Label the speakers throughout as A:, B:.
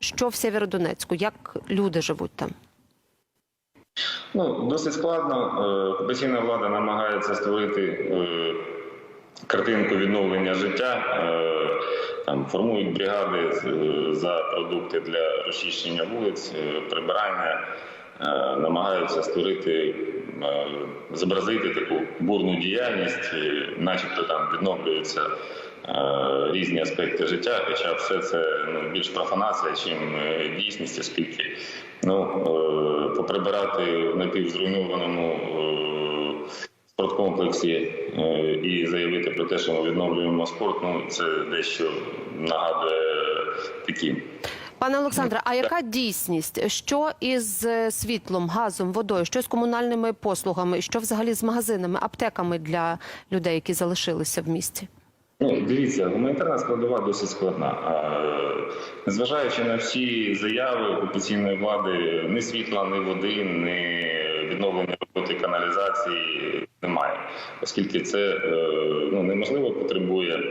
A: що в Сєвєродонецьку? Як люди живуть там?
B: Ну, досить складно. Е, Окупаційна влада намагається створити е, картинку відновлення життя. Е, Там формують бригади за продукти для розчищення вулиць, прибирання, намагаються створити, зобразити таку бурну діяльність, начебто там відновлюються різні аспекти життя, хоча все це ну, більш профанація, чим е, дійсність, оскільки ну, е, поприбирати в напівзруйнованому е, спорткомплексі е, і заявити про те, що ми відновлюємо спорт, ну це дещо нагадує такі.
A: Пане Олександре, а яка дійсність? Що із е, світлом, газом, водою, що з комунальними послугами, що взагалі з магазинами, аптеками для людей, які залишилися в місті?
B: Ну, дивіться, гуманітарна складова досить складна. А, Незважаючи на всі заяви окупаційної влади, ні світла, ні води, ні відновлення роботи каналізації немає, оскільки це е, ну, неможливо потребує.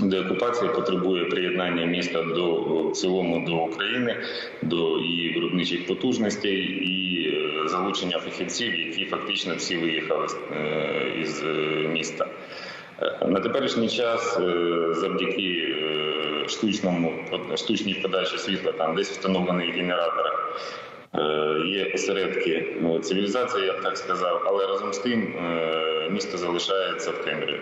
B: Деокупація потребує приєднання міста до в цілому до України, до її виробничих потужностей і е, залучення фахівців, які фактично всі виїхали е, із міста. Е, На теперішній час е, завдяки е, штучному штучній подачі світла, там десь встановлений генератор, є осередки ну, цивілізації, я б так сказав, але разом з тим місто залишається в темряві.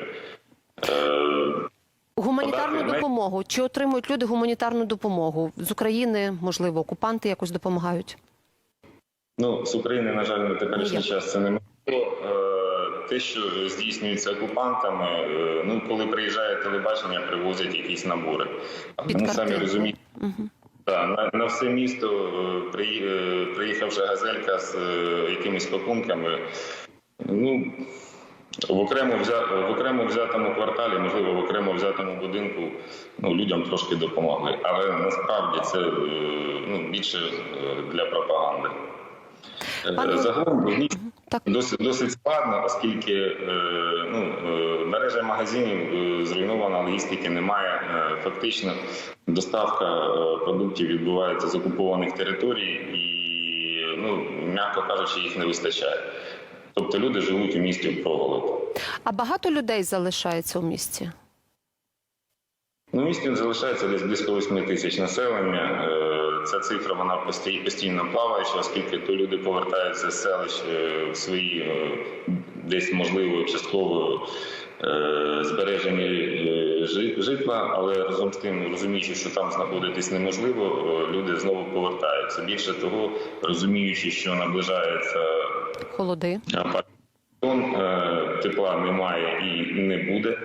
A: Гуманітарну
B: Подати-
A: допомогу чи отримують люди гуманітарну допомогу з України? Можливо, окупанти якось допомагають?
B: Ну, з України, на жаль, на теперішній час це неможливо. Те, що здійснюється окупантами, е, ну коли приїжджає телебачення, привозять якісь набори. Ну, самі розумієте,
A: Угу.
B: На, на все місто, е, е, приїхавши газелька з якимись пакунками, ну в окремо взя, в окремо взятому кварталі, можливо, в окремо взятому будинку, ну людям трошки допомогли. Але насправді це ну, більше для пропаганди.
A: Пане-
B: Загалом в
A: Так.
B: Досить досить складно, оскільки е, ну, е, мережа магазинів е, зруйнована, логістики немає. Фактично, доставка продуктів відбувається з окупованих територій, і, ну, м'яко кажучи, їх не вистачає. Тобто люди живуть у місті в проголод.
A: А багато людей залишається у місті?
B: Ну, місті залишається десь близько 8 тисяч населення. Ця цифра вона постій- постійно плаваюча, оскільки то люди повертаються з селищ е, в свої е, десь можливо частково е, збережені житла, але разом з тим, розуміючи, що там знаходитись неможливо, люди знову повертаються. Більше того, розуміючи, що наближається
A: Холоди.
B: Тепла немає і не буде.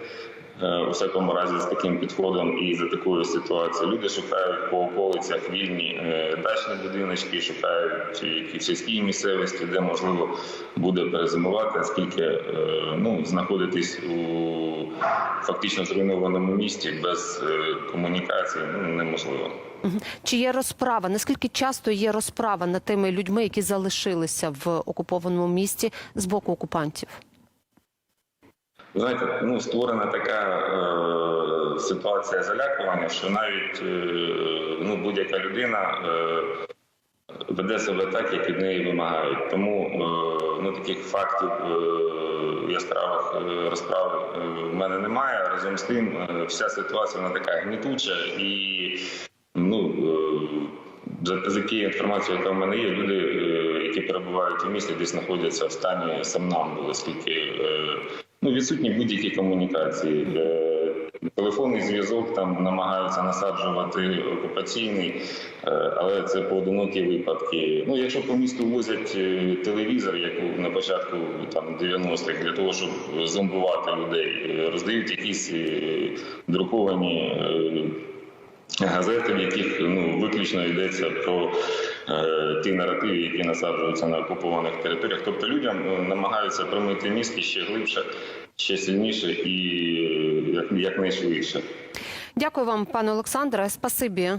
B: Е, У всякому разі, з таким підходом і за такою ситуацією люди шукають по околицях вільні е, дачні будиночки, шукають які в сільській місцевості, де можливо буде перезимувати, оскільки е, ну знаходитись у фактично зруйнованому місті без комунікації ну неможливо.
A: Чи є розправа? Наскільки часто є розправа над тими людьми, які залишилися в окупованому місті з боку окупантів?
B: Знаєте, ну створена така е, ситуація залякування, що навіть е, ну, будь-яка людина е, веде себе так, як від неї вимагають. Тому е, ну, таких фактів е, яскравих е, розправ е, в мене немає. Разом з тим, е, вся ситуація вона така гнітуча і ну. Е, за, за тією інформацією, яка в мене є, люди, е, які перебувають у місті, десь знаходяться в стані самнамбули, оскільки е, ну, відсутні будь-які комунікації. Е, Телефонний зв'язок там намагаються насаджувати окупаційний, е, але це поодинокі випадки. Ну, якщо по місту возять е, телевізор, як на початку там 90-х, для того, щоб зомбувати людей, роздають якісь друковані. газети, в яких ну виключно йдеться про ті наративи, які насаджуються на окупованих територіях. Тобто людям е, намагаються промити мізки ще глибше, ще сильніше і е, як, якнайшвидше.
A: Дякую вам, пане Олександре. Спасибі